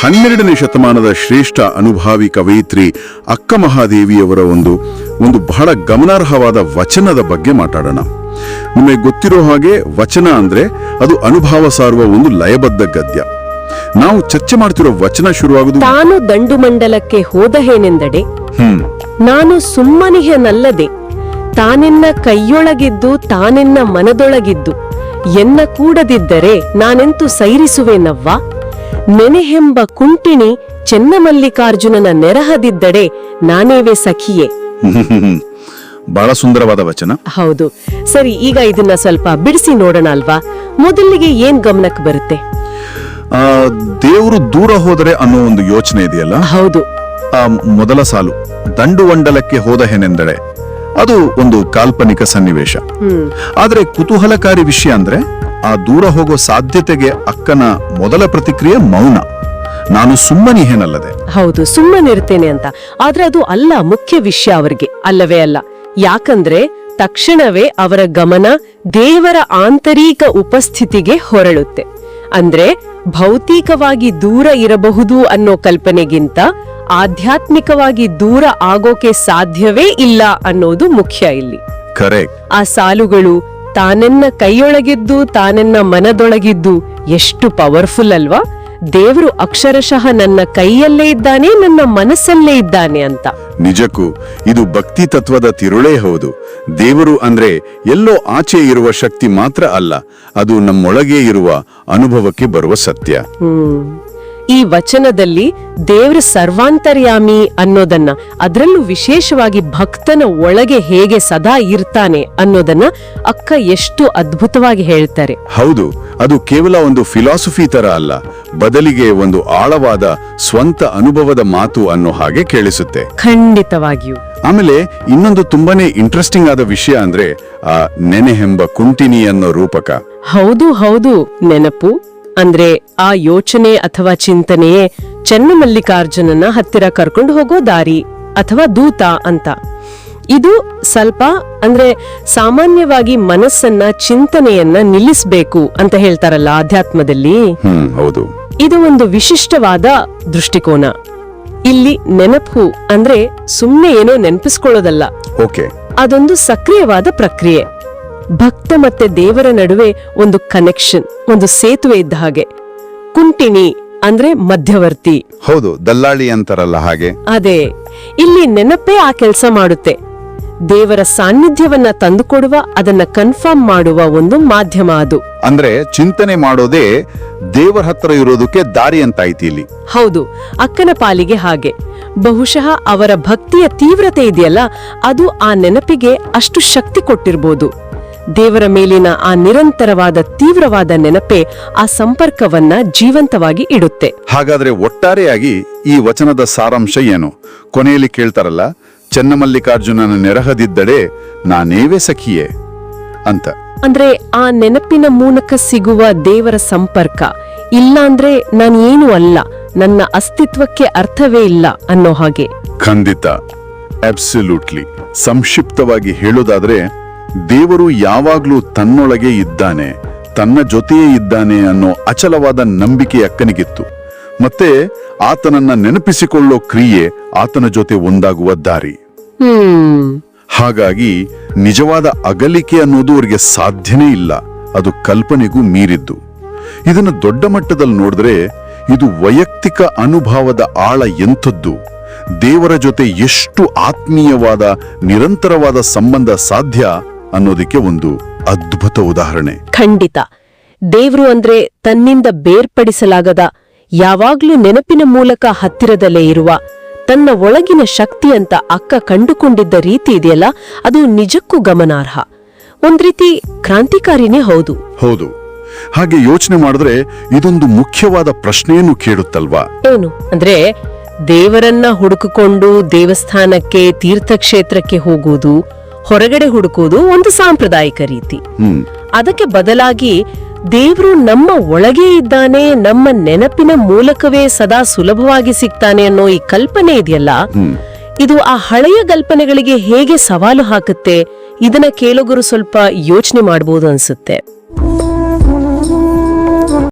ಹನ್ನೆರಡನೇ ಶತಮಾನದ ಶ್ರೇಷ್ಠ ಅನುಭಾವಿ ಕವಯಿತ್ರಿ ಅಕ್ಕ ಮಹಾದೇವಿಯವರ ಒಂದು ಒಂದು ಬಹಳ ಗಮನಾರ್ಹವಾದ ವಚನದ ಬಗ್ಗೆ ಮಾತಾಡೋಣ. ನಿಮಗೆ ಗೊತ್ತಿರೋ ಹಾಗೆ ವಚನ ಅಂದ್ರೆ ಅದು ಅನುಭವ ಸಾರುವ ಒಂದು ಲಯಬದ್ಧ ಗದ್ಯ. ನಾವು ಚರ್ಚೆ ಮಾಡ್ತಿರೋ ವಚನ ಶುರುವಾಗುದು ತಾನು ದಂಡುಮಂಡಲಕ್ಕೆ ಹೋದಹೇನೆಂದಡೆ ಹ್ಮ್. ನಾನು ಸುಮ್ಮನಿಹನಲ್ಲದೆ ತಾನೆನ್ನ ಕೈಯೊಳಗಿದ್ದು ತಾನೆನ್ನ ಮನದೊಳಗಿದ್ದು ಎನ್ನ ಕೂಡದಿದ್ದರೆ ನಾನೆಂತು ಸೈರಿಸುವೆನವ್ವ? ನೆನೆಹೆಂಬ ಕುಂಟಿಣಿ ಚೆನ್ನಮಲ್ಲಿಕಾರ್ಜುನನ ನೆರಹದಿದ್ದಡೆ ನಾನೇವೆ ಸಖಿಯೇ? ಬಹಳ ಸುಂದರವಾದ ವಚನ. ಹೌದು. ಸರಿ ಈಗ ಇದನ್ನ ಸ್ವಲ್ಪ ಬಿಡಿಸಿ ನೋಡೋಣ ಅಲ್ವಾ? ಮೊದಲಿಗೆ ಏನ್ ಗಮನಕ್ಕೆ ಬರುತ್ತೆ? ಆ, ದೇವರು ದೂರ ಹೋದರೆ ಅನ್ನೋ ಒಂದು ಯೋಚನೆ ಇದೆಯಲ್ಲ? ಹೌದು. ಆ ಮೊದಲ ಸಾಲು ದಂಡುವಂಡಲಕ್ಕೆ ಹೋದ ಹೆನೆಂದಳೆ ಅದು ಒಂದು ಕಾಲ್ಪನಿಕ ಸನ್ನಿವೇಶ. ಆದ್ರೆ ಕುತೂಹಲಕಾರಿ ವಿಷಯ ಅಂದ್ರೆ ಆ ದೂರ ಹೋಗೋ ಸಾಧ್ಯತೆಗೆ ಅಕ್ಕನ ಮೊದಲ ಪ್ರತಿಕ್ರಿಯೆ ಮೌನ. ನಾನು ಸುಮ್ಮನಿಹೇನಲ್ಲದೆ ಹೌದು ಸುಮ್ಮನಿರ್ತೇನೆ ಅಂತ. ಆದ್ರೆ ಅದು ಅಲ್ಲ ಮುಖ್ಯ ವಿಷಯ ಅವರಿಗೆ. ಅಲ್ಲವೇ ಅಲ್ಲ. ಯಾಕಂದ್ರೆ ತಕ್ಷಣವೇ ಅವರ ಗಮನ ದೇವರ ಆಂತರಿಕ ಉಪಸ್ಥಿತಿಗೆ ಹೊರಳುತ್ತೆ. ಅಂದ್ರೆ ಭೌತಿಕವಾಗಿ ದೂರ ಇರಬಹುದು ಅನ್ನೋ ಕಲ್ಪನೆಗಿಂತ ಆಧ್ಯಾತ್ಮಿಕವಾಗಿ ದೂರ ಆಗೋಕೆ ಸಾಧ್ಯವೇ ಇಲ್ಲ ಅನ್ನೋದು ಮುಖ್ಯ ಇಲ್ಲಿ. ಕರೆಕ್ಟ್ ಆ ಸಾಲುಗಳು ತಾನೆನ್ನ ಕೈಯೊಳಗಿದ್ದು ತಾನೆನ್ನ ಮನದೊಳಗಿದ್ದು ಎಷ್ಟು ಪವರ್ಫುಲ್ ಅಲ್ವಾ? ದೇವರು ಅಕ್ಷರಶಃ ನನ್ನ ಕೈಯಲ್ಲೇ ಇದ್ದಾನೆ ನನ್ನ ಮನಸ್ಸಲ್ಲೇ ಇದ್ದಾನೆ ಅಂತ. ನಿಜಕ್ಕೂ ಇದು ಭಕ್ತಿ ತತ್ವದ ತಿರುಳೇ ಹೌದು. ದೇವರು ಅಂದ್ರೆ ಎಲ್ಲೋ ಆಚೆ ಇರುವ ಶಕ್ತಿ ಮಾತ್ರ ಅಲ್ಲ ಅದು ನಮ್ಮೊಳಗೆ ಇರುವ ಅನುಭವಕ್ಕೆ ಬರುವ ಸತ್ಯ. ಈ ವಚನದಲ್ಲಿ ದೇವ್ರ ಸರ್ವಾಂತರ್ಯಾಮಿ ಅನ್ನೋದನ್ನ ಅದರಲ್ಲೂ ವಿಶೇಷವಾಗಿ ಭಕ್ತನ ಒಳಗೆ ಹೇಗೆ ಸದಾ ಇರ್ತಾನೆ ಅನ್ನೋದನ್ನ ಅಕ್ಕ ಎಷ್ಟು ಅದ್ಭುತವಾಗಿ ಹೇಳ್ತಾರೆ. ಹೌದು ಅದು ಕೇವಲ ಒಂದು ಫಿಲಾಸಫಿ ತರ ಅಲ್ಲ ಬದಲಿಗೆ ಒಂದು ಆಳವಾದ ಸ್ವಂತ ಅನುಭವದ ಮಾತು ಅನ್ನೋ ಹಾಗೆ ಕೇಳಿಸುತ್ತೆ. ಖಂಡಿತವಾಗಿಯೂ. ಆಮೇಲೆ ಇನ್ನೊಂದು ತುಂಬಾನೇ ಇಂಟ್ರೆಸ್ಟಿಂಗ್ ಆದ ವಿಷಯ ಅಂದ್ರೆ ಆ ನೆನೆಹೆಂಬ ಕುಂಟಿನಿ ಅನ್ನೋ ರೂಪಕ. ಹೌದು ಹೌದು ನೆನಪು. ಅಂದ್ರೆ ಆ ಯೋಚನೆ ಅಥವಾ ಚಿಂತನೆಯೇ ಚೆನ್ನಮಲ್ಲಿಕಾರ್ಜುನನ ಹತ್ತಿರ ಕರ್ಕೊಂಡು ಹೋಗೋ ದಾರಿ ಅಥವಾ ದೂತ ಅಂತ. ಇದು ಸ್ವಲ್ಪ ಅಂದ್ರೆ ಸಾಮಾನ್ಯವಾಗಿ ಮನಸ್ಸನ್ನ ಚಿಂತನೆಯನ್ನ ನಿಲ್ಲಿಸಬೇಕು ಅಂತ ಹೇಳ್ತಾರಲ್ಲ ಆಧ್ಯಾತ್ಮದಲ್ಲಿ? ಹ್ಮ್ ಹೌದು. ಇದು ಒಂದು ವಿಶಿಷ್ಟವಾದ ದೃಷ್ಟಿಕೋನ. ಇಲ್ಲಿ ನೆನಪು ಅಂದ್ರೆ ಸುಮ್ನೆ ಏನೋ ನೆನಪಿಸ್ಕೊಳ್ಳೋದಲ್ಲ. ಅದೊಂದು ಸಕ್ರಿಯವಾದ ಪ್ರಕ್ರಿಯೆ. ಭಕ್ತ ಮತ್ತೆ ದೇವರ ನಡುವೆ ಒಂದು ಕನೆಕ್ಷನ್ ಒಂದು ಸೇತುವೆ ಇದ್ದ ಹಾಗೆ. ಕುಂಟಿಣಿ ಅಂದ್ರೆ ಮಧ್ಯವರ್ತಿ. ಹೌದು ದಲ್ಲಾಳಿ ಅಂತಾರಲ್ಲ ಹಾಗೆ. ಅದೇ ಇಲ್ಲಿ ನೆನಪೇ ಆ ಕೆಲಸ ಮಾಡುತ್ತೆ. ದೇವರ ಸಾನ್ನಿಧ್ಯವನ್ನ ತಂದುಕೊಡುವ ಅದನ್ನ ಕನ್ಫರ್ಮ್ ಮಾಡುವ ಒಂದು ಮಾಧ್ಯಮ ಅದು. ಅಂದ್ರೆ ಚಿಂತನೆ ಮಾಡೋದೇ ದೇವರ ಹತ್ರ ಇರೋದಕ್ಕೆ ದಾರಿ ಅಂತಾಯ್ತು ಇಲ್ಲಿ. ಹೌದು ಅಕ್ಕನ ಪಾಲಿಗೆ ಹಾಗೆ. ಬಹುಶಃ ಅವರ ಭಕ್ತಿಯ ತೀವ್ರತೆ ಇದೆಯಲ್ಲ ಅದು ಆ ನೆನಪಿಗೆ ಅಷ್ಟು ಶಕ್ತಿ ಕೊಟ್ಟಿರ್ಬೋದು. ದೇವರ ಮೇಲಿನ ಆ ನಿರಂತರವಾದ ತೀವ್ರವಾದ ನೆನಪೆ ಆ ಸಂಪರ್ಕವನ್ನ ಜೀವಂತವಾಗಿ ಇಡುತ್ತೆ. ಹಾಗಾದ್ರೆ ಒಟ್ಟಾರೆಯಾಗಿ ಈ ವಚನದ ಸಾರಾಂಶ ಏನು? ಕೊನೆಯಲ್ಲಿ ಕೇಳ್ತಾರಲ್ಲ ಚೆನ್ನಮಲ್ಲಿಕಾರ್ಜುನನ ನೆರಹದಿದ್ದಡೆ ನಾನೇವೇ ಸಖಿಯೇ ಅಂತ. ಅಂದ್ರೆ ಆ ನೆನಪಿನ ಮೂಲಕ ಸಿಗುವ ದೇವರ ಸಂಪರ್ಕ. ಇಲ್ಲಾಂದ್ರೆ ನಾನು ಏನು ಅಲ್ಲ ನನ್ನ ಅಸ್ತಿತ್ವಕ್ಕೆ ಅರ್ಥವೇ ಇಲ್ಲ ಅನ್ನೋ ಹಾಗೆ. ಖಂಡಿತ ಅಬ್ಸಲ್ಯೂಟ್ಲಿ ಸಂಕ್ಷಿಪ್ತವಾಗಿ ಹೇಳೋದಾದ್ರೆ ದೇವರು ಯಾವಾಗ್ಲೂ ತನ್ನೊಳಗೆ ಇದ್ದಾನೆ ತನ್ನ ಜೊತೆಯೇ ಇದ್ದಾನೆ ಅನ್ನೋ ಅಚಲವಾದ ನಂಬಿಕೆ ಅಕ್ಕನಿಗಿತ್ತು. ಮತ್ತೆ ಆತನನ್ನ ನೆನಪಿಸಿಕೊಳ್ಳೋ ಕ್ರಿಯೆ ಆತನ ಜೊತೆ ಒಂದಾಗುವ ದಾರಿ. ಹಾಗಾಗಿ ನಿಜವಾದ ಅಗಲಿಕೆ ಅನ್ನೋದು ಅವರಿಗೆ ಸಾಧ್ಯನೇ ಇಲ್ಲ ಅದು ಕಲ್ಪನೆಗೂ ಮೀರಿದ್ದು. ಇದನ್ನ ದೊಡ್ಡ ಮಟ್ಟದಲ್ಲಿ ನೋಡಿದ್ರೆ ಇದು ವೈಯಕ್ತಿಕ ಅನುಭವದ ಆಳ ಎಂಥದ್ದು. ದೇವರ ಜೊತೆ ಎಷ್ಟು ಆತ್ಮೀಯವಾದ ನಿರಂತರವಾದ ಸಂಬಂಧ ಸಾಧ್ಯ ಅನ್ನೋದಕ್ಕೆ ಒಂದು ಅದ್ಭುತ ಉದಾಹರಣೆ. ಖಂಡಿತ. ದೇವ್ರು ಅಂದ್ರೆ ತನ್ನಿಂದ ಬೇರ್ಪಡಿಸಲಾಗದ ಯಾವಾಗ್ಲೂ ನೆನಪಿನ ಮೂಲಕ ಹತ್ತಿರದಲ್ಲೇ ಇರುವ ತನ್ನ ಒಳಗಿನ ಶಕ್ತಿ ಅಂತ ಅಕ್ಕ ಕಂಡುಕೊಂಡಿದ್ದ ರೀತಿ ಇದೆಯಲ್ಲ ಅದು ನಿಜಕ್ಕೂ ಗಮನಾರ್ಹ. ಒಂದ್ ರೀತಿ ಕ್ರಾಂತಿಕಾರಿನೇ ಹೌದು. ಹೌದು. ಹಾಗೆ ಯೋಚನೆ ಮಾಡಿದ್ರೆ ಇದೊಂದು ಮುಖ್ಯವಾದ ಪ್ರಶ್ನೆಯನ್ನು ಕೇಳುತ್ತಲ್ವಾ? ಏನು? ಅಂದ್ರೆ ದೇವರನ್ನ ಹುಡುಕಿಕೊಂಡು ದೇವಸ್ಥಾನಕ್ಕೆ ತೀರ್ಥಕ್ಷೇತ್ರಕ್ಕೆ ಹೋಗುವುದು ಹೊರಗಡೆ ಹುಡುಕುವುದು ಒಂದು ಸಾಂಪ್ರದಾಯಿಕ ರೀತಿ. ಅದಕ್ಕೆ ಬದಲಾಗಿ ದೇವರು ನಮ್ಮ ಒಳಗೆ ಇದ್ದಾನೆ ನಮ್ಮ ನೆನಪಿನ ಮೂಲಕವೇ ಸದಾ ಸುಲಭವಾಗಿ ಸಿಗ್ತಾನೆ ಅನ್ನೋ ಈ ಕಲ್ಪನೆ ಇದೆಯಲ್ಲ? ಇದು ಆ ಹಳೆಯ ಕಲ್ಪನೆಗಳಿಗೆ ಹೇಗೆ ಸವಾಲು ಹಾಕುತ್ತೆ? ಇದನ್ನ ಕೇಳುಗರು ಸ್ವಲ್ಪ ಯೋಚನೆ ಮಾಡಬಹುದು ಅನ್ಸುತ್ತೆ.